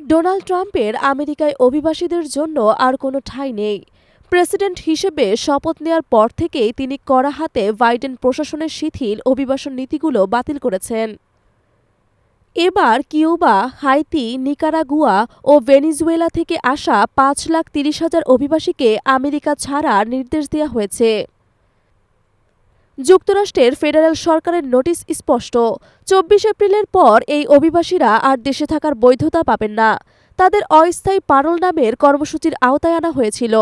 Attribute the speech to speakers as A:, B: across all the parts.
A: Donald ট্রাম্পের আমেরিকায় অভিবাসীদের জন্য আর কোনো ঠাঁই নেই। প্রেসিডেন্ট হিসেবে শপথ নেয়ার পর থেকেই তিনি কড়া হাতে বাইডেন প্রশাসনের শিথিল অভিবাসন নীতিগুলো বাতিল করেছেন। এবার কিউবা, হাইতি, নিকারাগুয়া ও ভেনিজুয়েলা থেকে আসা পাঁচ লাখ তিরিশ হাজার অভিবাসীকে আমেরিকা ছাড়ার নির্দেশ দেওয়া হয়েছে। যুক্তরাষ্ট্রের ফেডারেল সরকারের নোটিশ স্পষ্ট। চব্বিশ এপ্রিলের পর এই অভিবাসীরা আর দেশে থাকার বৈধতা পাবেন না। তাদের অস্থায়ী পারল নামের কর্মসূচির আওতায় আনা হয়েছিল,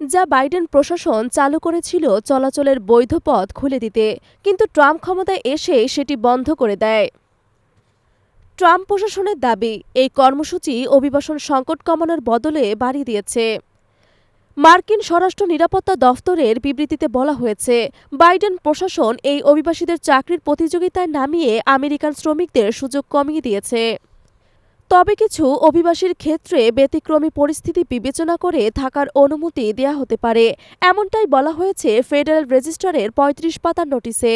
A: যা বাইডেন প্রশাসন চালু করেছিল চলাচলের বৈধ পথ খুলে দিতে। কিন্তু ট্রাম্প ক্ষমতায় এসে সেটি বন্ধ করে দেয়। ট্রাম্প প্রশাসনের দাবি, এই কর্মসূচি অভিবাসন সংকট কমানোর বদলে বাড়িয়ে দিয়েছে। মার্কিন স্বরাষ্ট্র নিরাপত্তা দফতরের বিবৃতিতে বলা হয়েছে, বাইডেন প্রশাসন এই অভিবাসীদের চাকরির প্রতিযোগিতায় নামিয়ে আমেরিকান শ্রমিকদের সুযোগ কমিয়ে দিয়েছে। তবে কিছু অভিবাসীর ক্ষেত্রে ব্যতিক্রমী পরিস্থিতি বিবেচনা করে থাকার অনুমতি দেয়া হতে পারে, এমনটাই বলা হয়েছে ফেডারেল রেজিস্টারের পঁয়ত্রিশ পাতার নোটিশে।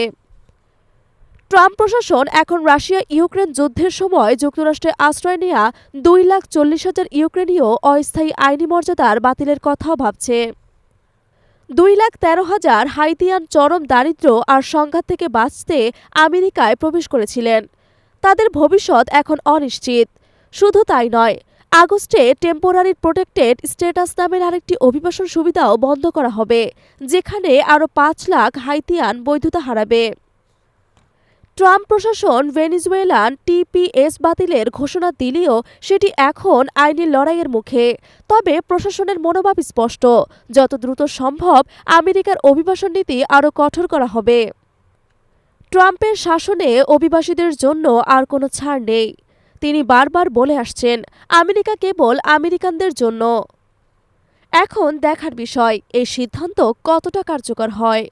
A: ট্রাম্প প্রশাসন এখন রাশিয়া ইউক্রেন যুদ্ধের সময় যুক্তরাষ্ট্রে আশ্রয় নেয়া দুই লাখ চল্লিশ হাজার ইউক্রেনীয় অস্থায়ী আইনি মর্যাদার বাতিলের কথাও ভাবছে। দুই লাখ তেরো হাজার হাইতিয়ান চরম দারিদ্র্য আর সংঘাত থেকে বাঁচতে আমেরিকায় প্রবেশ করেছিলেন। তাদের ভবিষ্যৎ এখন অনিশ্চিত। শুধু তাই নয়, আগস্টে টেম্পোরারি প্রোটেক্টেড স্ট্যাটাস নামের আরেকটি অভিবাসন সুবিধাও বন্ধ করা হবে, যেখানে আরও পাঁচ লাখ হাইতিয়ান বৈধতা হারাবে। ট্রাম্প প্রশাসন ভেনিজুয়েলান টিপিএস বাতিলের ঘোষণা দিলেও সেটি এখন আইনি লড়াইয়ের মুখে। তবে প্রশাসনের মনোভাব স্পষ্ট। যত দ্রুত সম্ভব আমেরিকার অভিবাসন নীতি আরও কঠোর করা হবে। ট্রাম্পের শাসনে অভিবাসীদের জন্য আর কোনো ছাড় নেই। তিনি বারবার বলে আসছেন, আমেরিকা কেবল আমেরিকানদের জন্য। এখন দেখার বিষয়, এই সিদ্ধান্ত কতটা কার্যকর হয়?